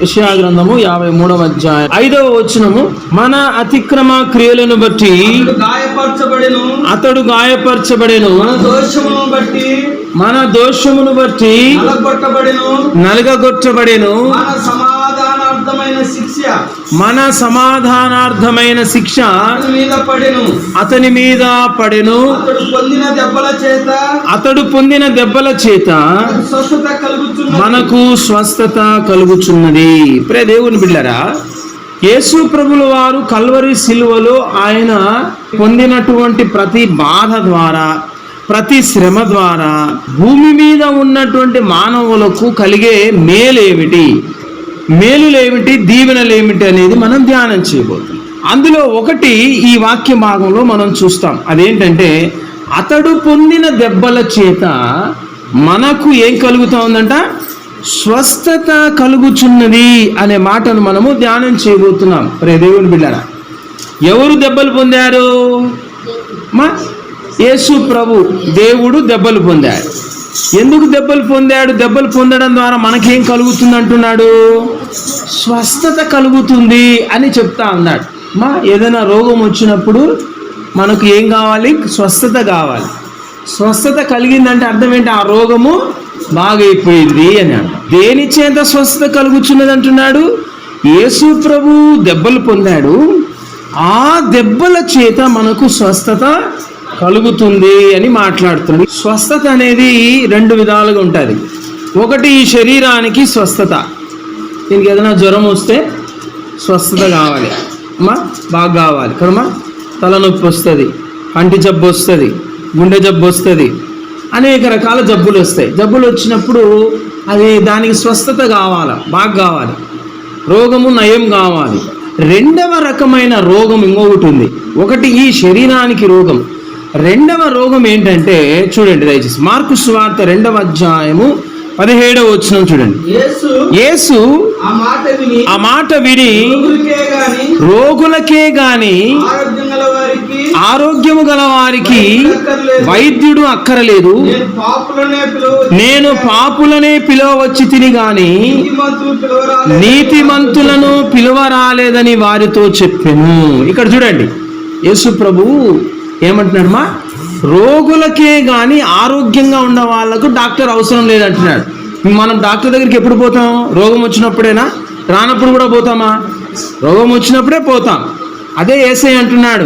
యెషయా గ్రంథము యాభై మూడవ అధ్యాయం. ఐదవ వచనము మన అతిక్రమ క్రియలను బట్టి గాయపరచబడెను. అతడు గాయపరచబడెను. మన దోషమును బట్టి మన దోషమును బట్టి నలగొట్టబడెను. నలగగొట్టబడెను మన సమాధానార్థమైన మన సమాధానార్థమైన శిక్ష అతని మీద పడెను. అతని మీద పడెను. అతడు పొందిన దెబ్బల చేత అతడు పొందిన దెబ్బల చేత మనకు స్వస్థత కలుగుతున్నది. మనకు స్వస్థత కలుగుచున్నది ప్రే దేవుని బిళ్ళరా యేసు ప్రభుల వారు కల్వరి సిలువలో ఆయన పొందినటువంటి ప్రతి బాధ ద్వారా ప్రతి శ్రమ ద్వారా భూమి మీద ఉన్నటువంటి మానవులకు కలిగే మేలేమిటి? మేలులేమిటి దీవెనలేమిటి అనేది మనం ధ్యానం చేయబోతున్నాం. అందులో ఒకటి ఈ వాక్య భాగంలో మనం చూస్తాం. అదేంటంటే అతడు పొందిన దెబ్బల చేత మనకు ఏం కలుగుతా ఉందంట స్వస్థత కలుగుచున్నది అనే మాటను మనము ధ్యానం చేయబోతున్నాం. ప్రే దేవుని బిళ్ళరా ఎవరు దెబ్బలు పొందారు? మా యేసు ప్రభు దేవుడు దెబ్బలు పొందాడు. ఎందుకు దెబ్బలు పొందాడు? దెబ్బలు పొందడం ద్వారా మనకేం కలుగుతుంది అంటున్నాడు స్వస్థత కలుగుతుంది అని చెప్తా అన్నాడు. మా ఏదైనా రోగం వచ్చినప్పుడు మనకు ఏం కావాలి? స్వస్థత కావాలి. స్వస్థత కలిగిందంటే అర్థం ఏంటి? ఆ రోగము బాగైపోయింది అని అంట దేని చేత స్వస్థత కలుగుచున్నది అంటున్నాడు? యేసు ప్రభు దెబ్బలు పొందాడు. ఆ దెబ్బల చేత మనకు స్వస్థత కలుగుతుంది అని మాట్లాడుతుంది స్వస్థత అనేది రెండు విధాలుగా ఉంటుంది. ఒకటి ఈ శరీరానికి స్వస్థత. దీనికి ఏదైనా జ్వరం వస్తే స్వస్థత కావాలి. అమ్మా బాగా కావాలి. కదమ్మా తలనొప్పి వస్తుంది కంటి జబ్బు వస్తుంది గుండె జబ్బు వస్తుంది అనేక రకాల జబ్బులు వస్తాయి. జబ్బులు వచ్చినప్పుడు అది దానికి స్వస్థత కావాలి? బాగా కావాలి. రోగము నయం కావాలి. రెండవ రకమైన రోగం ఇంకొకటి ఉంది. ఒకటి ఈ శరీరానికి రోగం. రెండవ రోగం ఏంటంటే చూడండి దయచేసి మార్కు స్వార్థ రెండవ అధ్యాయము పదిహేడవ వచ్చిన చూడండి. యేసు ఆ మాట విని రోగులకే గాని ఆరోగ్యము గల వారికి వైద్యుడు అక్కరలేదు. నేను పాపులనే పిలవచ్చి తిని గాని నీతిమంతులను పిలువరాలేదని వారితో చెప్పెను. ఇక్కడ చూడండి. యేసు ప్రభు ఏమంటున్నాడు మా రోగులకే గాని ఆరోగ్యంగా ఉన్న వాళ్ళకు డాక్టర్ అవసరం లేదంటున్నాడు. మనం డాక్టర్ దగ్గరికి ఎప్పుడు పోతాం? రోగం వచ్చినప్పుడేనా? రానప్పుడు కూడా పోతామా? రోగం వచ్చినప్పుడే పోతాం. అదే ఏసై అంటున్నాడు.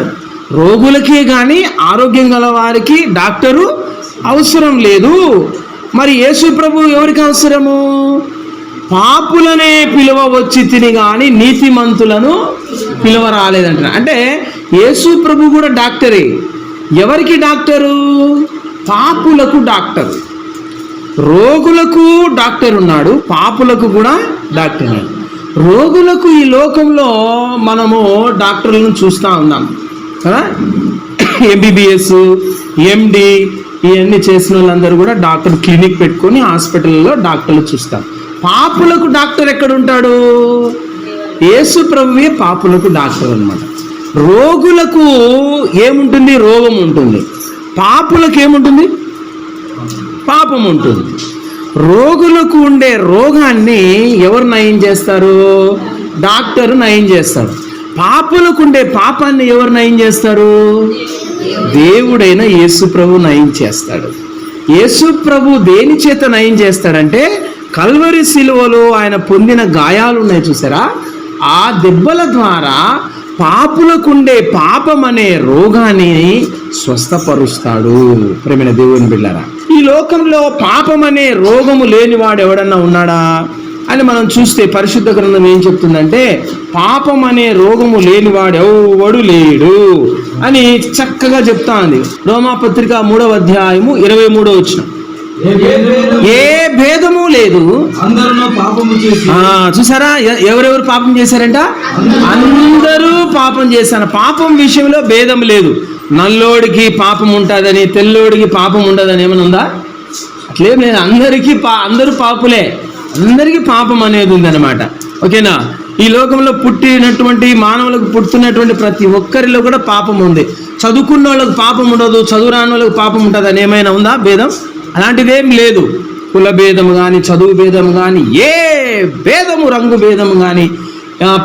రోగులకే గాని ఆరోగ్యం గల వారికి డాక్టరు అవసరం లేదు. మరి యేసు ప్రభు ఎవరికి అవసరము? పాపులనే పిలువ వచ్చి తిని కానీ నీతిమంతులను పిలువ రాలేదంట అంటే యేసు ప్రభు కూడా డాక్టరే. ఎవరికి డాక్టరు? పాపులకు డాక్టర్. రోగులకు డాక్టర్ ఉన్నాడు పాపులకు కూడా డాక్టర్ ఉన్నాడు. రోగులకు ఈ లోకంలో మనము డాక్టర్లను చూస్తూ ఉన్నాం. కదా? ఎంబీబీఎస్ ఎండి ఇవన్నీ చేసిన వాళ్ళందరూ కూడా డాక్టర్ క్లినిక్ పెట్టుకొని హాస్పిటల్లో డాక్టర్లు చూస్తారు. పాపులకు డాక్టర్ ఎక్కడ ఉంటాడు? యేసు ప్రభువే పాపులకు డాక్టర్ అన్నమాట. రోగులకు ఏముంటుంది? రోగం ఉంటుంది. పాపులకు ఏముంటుంది? పాపం ఉంటుంది. రోగులకు ఉండే రోగాన్ని ఎవరు నయం చేస్తారు? డాక్టర్ నయం చేస్తారు. పాపులకు ఉండే పాపాన్ని ఎవరు నయం చేస్తారు? దేవుడైన యేసుప్రభు నయం చేస్తాడు. యేసుప్రభు దేని చేత నయం చేస్తాడంటే కల్వరి శిలువలో ఆయన పొందిన గాయాలు ఉన్నాయి చూసారా? ఆ దెబ్బల ద్వారా పాపులకుండే పాపం అనే రోగాన్ని స్వస్థపరుస్తాడు. ప్రేమైన దేవుని బిళ్ళరా ఈ లోకంలో పాపం అనే రోగము లేనివాడు ఎవడన్నా ఉన్నాడా? అని మనం చూస్తే పరిశుద్ధ గ్రంథం ఏం చెప్తుందంటే పాపం అనే రోగము లేనివాడు ఎవడు లేడు అని చక్కగా చెప్తా ఉంది రోమాపత్రిక మూడవ అధ్యాయము ఇరవై మూడో వచ్చిన ఏ భేదము లేదు. చూసారా? ఎవరెవరు పాపం చేశారంట? అందరూ పాపం చేశారు. పాపం విషయంలో భేదం లేదు. నల్లోడికి పాపం ఉంటుందని తెల్లోడికి పాపం ఉండదని ఏమైనా ఉందా? అట్లేం లేదు. అందరికీ పా అందరూ పాపులే. అందరికీ పాపం అనేది ఉందన్నమాట. ఓకేనా? ఈ లోకంలో పుట్టినటువంటి మానవులకు పుట్టుతున్నటువంటి ప్రతి ఒక్కరిలో కూడా పాపం ఉంది. చదువుకున్న వాళ్ళకి పాపం ఉండదు చదువు రాని వాళ్ళకి పాపం ఉంటుంది అని ఏమైనా ఉందా? భేదం? అలాంటిదేం లేదు. కుల భేదము కానీ చదువు భేదం కానీ ఏ భేదము రంగు భేదము కానీ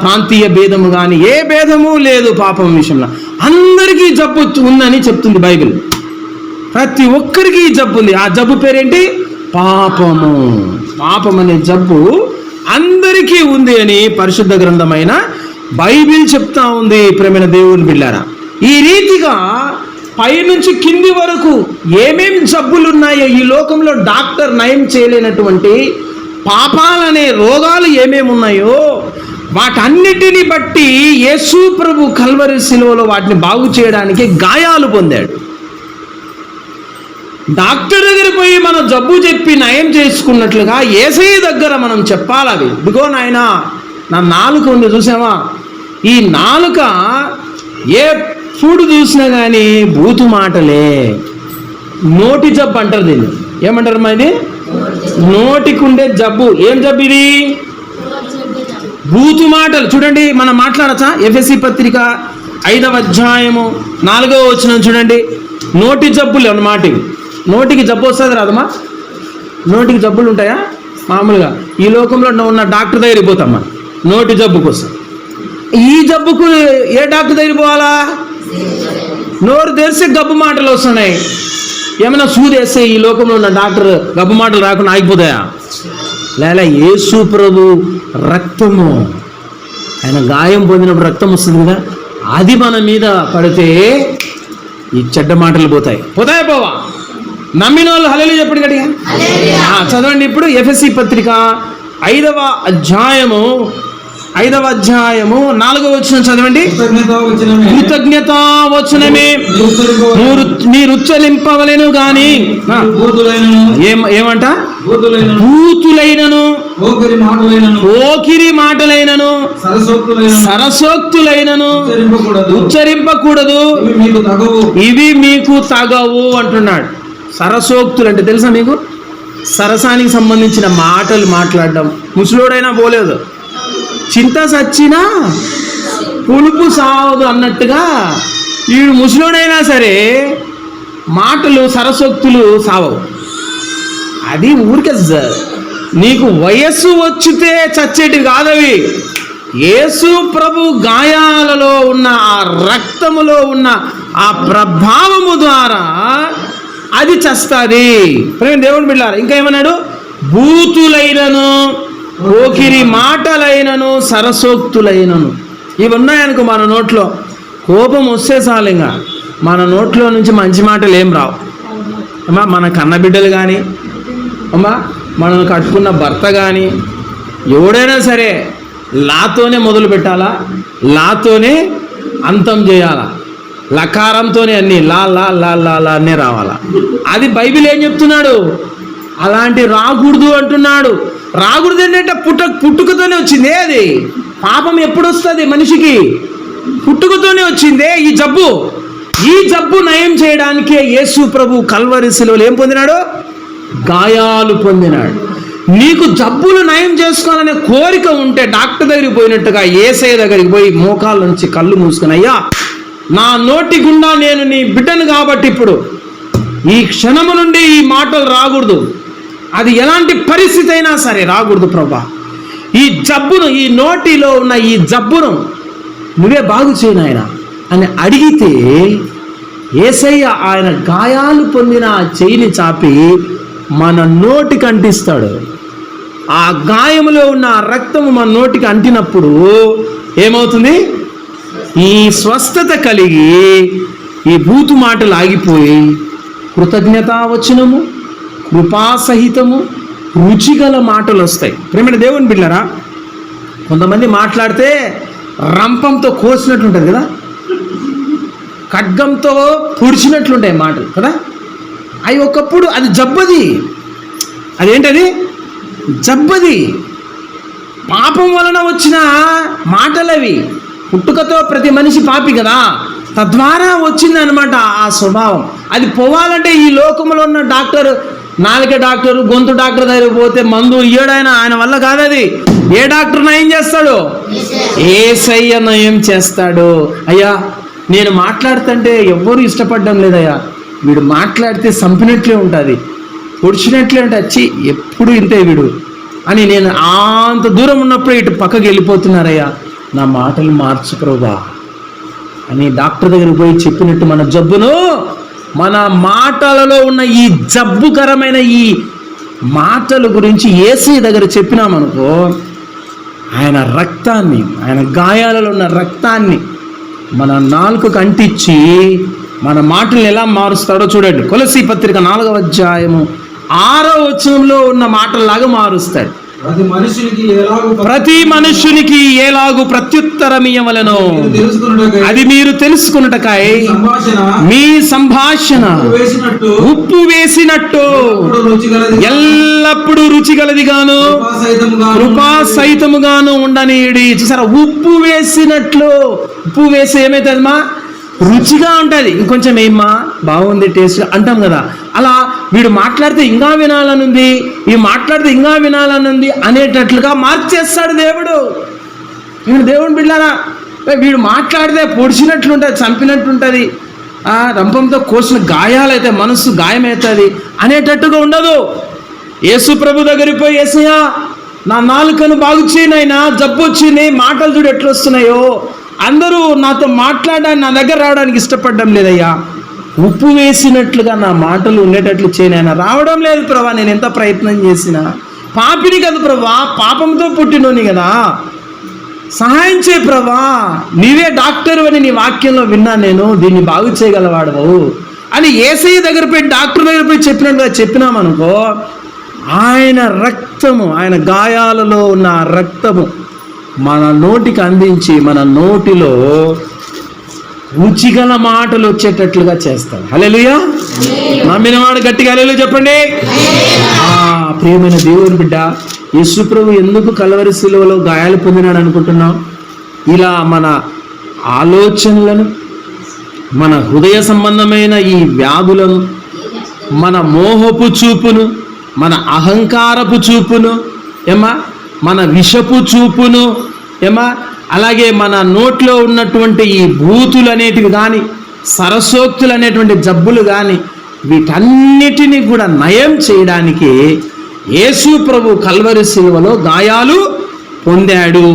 ప్రాంతీయ భేదము కానీ ఏ భేదము లేదు పాపం విషయంలో. అందరికీ జబ్బు ఉందని చెప్తుంది బైబిల్. ప్రతి ఒక్కరికి జబ్బు ఉంది. ఆ జబ్బు పేరేంటి? పాపము. పాపం అనే జబ్బు అందరికీ ఉంది అని పరిశుద్ధ గ్రంథమైన బైబిల్ చెప్తా ఉంది. ప్రేమైన దేవుని బిళ్ళారా. ఈ రీతిగా పైనుంచి కింది వరకు ఏమేమి జబ్బులు ఉన్నాయో ఈ లోకంలో డాక్టర్ నయం చేయలేనటువంటి పాపాలనే రోగాలు ఏమేమి ఉన్నాయో వాటన్నిటిని బట్టి యేసు ప్రభు కల్వరి శిలువలో వాటిని బాగు చేయడానికి గాయాలు పొందాడు. డాక్టర్ దగ్గర పోయి మనం జబ్బు చెప్పి నయం చేసుకున్నట్లుగా ఏసై దగ్గర మనం చెప్పాలి అవి? ఇదిగో నాయన నా నాలుక ఉంది చూసావా? ఈ నాలుక ఏ ఫుడ్ చూసినా కానీ బూతు మాటలే. నోటి జబ్బు అంటారు దీన్ని. ఏమంటారు మా ఇది? నోటికి ఉండే జబ్బు. ఏం జబ్బు ఇది? బూతు మాటలు. చూడండి మనం మాట్లాడచ్చా? ఎఫ్ఎస్సి పత్రిక ఐదవ అధ్యాయము నాలుగవ వచ్చిన చూడండి. నోటి జబ్బులు అన్నమాట నోటికి జబ్బు వస్తుంది రాదమ్మా? నోటికి జబ్బులు ఉంటాయా? మామూలుగా. ఈ లోకంలో ఉన్న డాక్టర్ దగ్గరికి పోతామ్మా. నోటి జబ్బు కోసం. ఈ జబ్బుకు ఏ డాక్టర్ దగ్గరికి పోవాలా? నోరు తెరిస్తే గబ్బు మాటలు వస్తున్నాయి. ఏమైనా సూదేస్తే ఈ లోకంలో ఉన్న డాక్టర్ గబ్బు మాటలు రాకుండా ఆగిపోతాయా? లేలా యేసు ప్రభు రక్తము. ఆయన గాయం పొందినప్పుడు రక్తం వస్తుంది కదా? అది మన మీద పడితే ఈ చెడ్డ మాటలు పోతాయి. పోతాయి పోవా? నమ్మిన వాళ్ళు హలలు చెప్పండి గట్టిగా? ఆ, చదవండి ఇప్పుడు ఎఫ్ఎస్సి పత్రిక ఐదవ అధ్యాయము ఐదవ అధ్యాయము నాలుగవ వచ్చిన చదవండి. కృతజ్ఞత వచనమే. మీరు ఉచ్చలింపవలేను గాని. ఏమంట? భూతులైనను. ఓకిరి మాటలైనను, సరసోక్తులైనను. ఉచ్చరింపకూడదు. ఇవి మీకు ఇవి మీకు తగవు అంటున్నాడు. సరసోక్తులు అంటే తెలుసా మీకు? సరసానికి సంబంధించిన మాటలు మాట్లాడడం. ముసలోడైనా పోలేదు. చింత సచ్చినా పులుపు సావదు అన్నట్టుగా వీడు ముసలోడైనా సరే మాటలు సరస్వత్తులు సావవు. అది ఊరికే నీకు వయస్సు వచ్చితే చచ్చేటివి కాదవి. యేసు ప్రభు గాయాలలో ఉన్న ఆ రక్తములో ఉన్న ఆ ప్రభావము ద్వారా అది చస్తుంది. దేవుడు దేవుని బిడ్డారు ఇంకా ఏమన్నాడు? భూతులైనను కోకిరి మాటలైనను సరసోక్తులైనను. ఇవి ఉన్నాయనుకో మన నోట్లో. కోపం వస్తే చాలింగా మన నోట్లో నుంచి మంచి మాటలు ఏం రావు. అమ్మా మన కన్నబిడ్డలు కానీ అమ్మా మనం కట్టుకున్న భర్త కానీ ఎవడైనా సరే లాతోనే మొదలు పెట్టాలా? లాతోనే అంతం చేయాలా? లకారంతోనే అన్ని లా లా లా లా లా అన్నీ రావాలా? అది బైబిల్ ఏం చెప్తున్నాడు? అలాంటి రాకూడదు అంటున్నాడు. రాకూడదు ఏంటంటే పుట్ట పుట్టుకతోనే వచ్చిందే. అది పాపం ఎప్పుడు వస్తుంది మనిషికి? పుట్టుకతోనే వచ్చిందే ఈ జబ్బు. ఈ జబ్బు నయం చేయడానికే యేసు ప్రభు కల్వరి సెలవులు ఏం పొందినాడు? గాయాలు పొందినాడు. నీకు జబ్బులు నయం చేసుకోవాలనే కోరిక ఉంటే డాక్టర్ దగ్గరికి పోయినట్టుగా ఏసఐ దగ్గరికి పోయి మోకాళ్ళ నుంచి కళ్ళు మూసుకుని అయ్యా నా నోటి గుండా నేను నీ బిడ్డను కాబట్టి ఇప్పుడు ఈ క్షణము నుండి ఈ మాటలు రాకూడదు. అది ఎలాంటి పరిస్థితి అయినా సరే రాకూడదు ప్రభా. ఈ జబ్బును ఈ నోటిలో ఉన్న ఈ జబ్బును నువ్వే బాగు నాయన అని అడిగితే ఏసయ్య ఆయన గాయాలు పొందిన ఆ చెయ్యిని చాపి మన నోటికి అంటిస్తాడు. ఆ గాయంలో ఉన్న రక్తము మన నోటికి అంటినప్పుడు ఏమవుతుంది? ఈ స్వస్థత కలిగి ఈ బూతు మాటలు ఆగిపోయి వచ్చినము కృపాసహితము రుచిగల మాటలు వస్తాయి ప్రేమైన దేవుని బిళ్ళరా కొంతమంది మాట్లాడితే రంపంతో కోసినట్లుంటుంది కదా? ఖడ్గంతో పొడిచినట్లుంటాయి మాటలు కదా? అవి ఒకప్పుడు అది జబ్బది. అదేంటది? జబ్బది. పాపం వలన వచ్చిన మాటలవి. పుట్టుకతో ప్రతి మనిషి పాపి కదా? తద్వారా వచ్చిందనమాట ఆ స్వభావం. అది పోవాలంటే ఈ లోకంలో ఉన్న డాక్టర్ నాలుక డాక్టర్ గొంతు డాక్టర్ దగ్గర పోతే మందు ఇయ్యడాయన ఆయన వల్ల కాదు అది ఏ డాక్టర్ నయం చేస్తాడు? ఏసయ్య నయం చేస్తాడు. అయ్యా నేను మాట్లాడుతుంటే ఎవ్వరు ఇష్టపడడం లేదయ్యా. వీడు మాట్లాడితే చంపినట్లే ఉంటుంది. పొడిచినట్లే అంటే వచ్చి ఎప్పుడు ఇంతే వీడు అని నేను అంత దూరం ఉన్నప్పుడు ఇటు పక్కకి వెళ్ళిపోతున్నారయ్యా. నా మాటలు మార్చు ప్రభా అని డాక్టర్ దగ్గరికి పోయి చెప్పినట్టు మన జబ్బును మన మాటలలో ఉన్న ఈ జబ్బుకరమైన ఈ మాటల గురించి ఏసీ దగ్గర చెప్పినామనుకో ఆయన రక్తాన్ని ఆయన గాయాలలో ఉన్న రక్తాన్ని మన నాలుకకు అంటించి మన మాటలు ఎలా మారుస్తాడో చూడండి. కొలసి పత్రిక నాలుగవ అధ్యాయము ఆరో వచనంలో ఉన్న మాటల్లాగా మారుస్తాడు. ప్రతి మనుషునికి ఎలాగో ప్రతి మనుష్యునికి ఎలాగు ప్రత్యుత్తరం ఇయ్యవలెనో తెలుసుకున్నట్టుగా అది మీరు తెలుసుకున్నటకాయ. మీ సంభాషణ ఉప్పు వేసినట్టు. ఎల్లప్పుడూ రుచిగలదిగాను కృపా సహితముగాను ఉండనీయుడి. చూసారా? ఉప్పు వేసినట్లు. ఉప్పు వేసి ఏమైతుందమ్మా రుచిగా ఉంటుంది. ఇంకొంచెం ఏమ్మా? బాగుంది టేస్ట్ అంటాం కదా. అలా వీడు మాట్లాడితే ఇంకా వినాలనుంది ఈ మాట్లాడితే ఇంకా వినాలనుంది అనేటట్లుగా మార్చేస్తాడు దేవుడు. వీడు దేవుని బిడ్డారా వీడు మాట్లాడితే పొడిచినట్లుంటుంది చంపినట్లుంటుంది ఆ రంపంతో కోసిన గాయాలైతే మనస్సు గాయమవుతుంది అనేటట్టుగా ఉండదు. యేసు ప్రభు దగ్గరికి పోయి ఏసయ్యా నా నాలుకను బాగుచ్చినైనా జబ్బు వచ్చింది మాటలు చూడు ఎట్లొస్తున్నాయో. అందరూ నాతో మాట్లాడడానికి నా దగ్గర రావడానికి ఇష్టపడడం లేదయ్యా. ఉప్పు వేసినట్లుగా నా మాటలు ఉండేటట్లు చేయనైనా రావడం లేదు ప్రభా నేను ఎంత ప్రయత్నం చేసినా. పాపిని కదా ప్రభా పాపంతో పుట్టినోని కదా. సహాయం చేయి ప్రభా. నీవే డాక్టర్ అని నీ వాక్యంలో విన్నా నేను దీన్ని బాగు చేయగలవాడవు. అని ఏసై దగ్గర పోయి డాక్టర్ దగ్గర పోయి చెప్పినట్టుగా చెప్పినామనుకో ఆయన రక్తము ఆయన గాయాలలో ఉన్న రక్తము మన నోటికి అందించి మన నోటిలో రుచిగల మాటలు వచ్చేటట్లుగా చేస్తాడు. హలెలుయా నమ్మిన వాడు గట్టిగా హలెలు చెప్పండి. ఆ ప్రియమైన దేవుని బిడ్డ యశుప్రభు ఎందుకు కలవరి శిలువలో గాయాలు పొందినాడు అనుకుంటున్నాం ఇలా మన ఆలోచనలను మన హృదయ సంబంధమైన ఈ వ్యాధులను మన మోహపు చూపును మన అహంకారపు చూపును ఏమా మన విషపు చూపును ఏమా? అలాగే మన నోట్లో ఉన్నటువంటి ఈ భూతులు అనేటివి కానీ సరసోక్తులు అనేటువంటి జబ్బులు కానీ వీటన్నిటిని కూడా నయం చేయడానికి యేసు ప్రభు కల్వరి శిలువలో గాయాలు పొందాడు.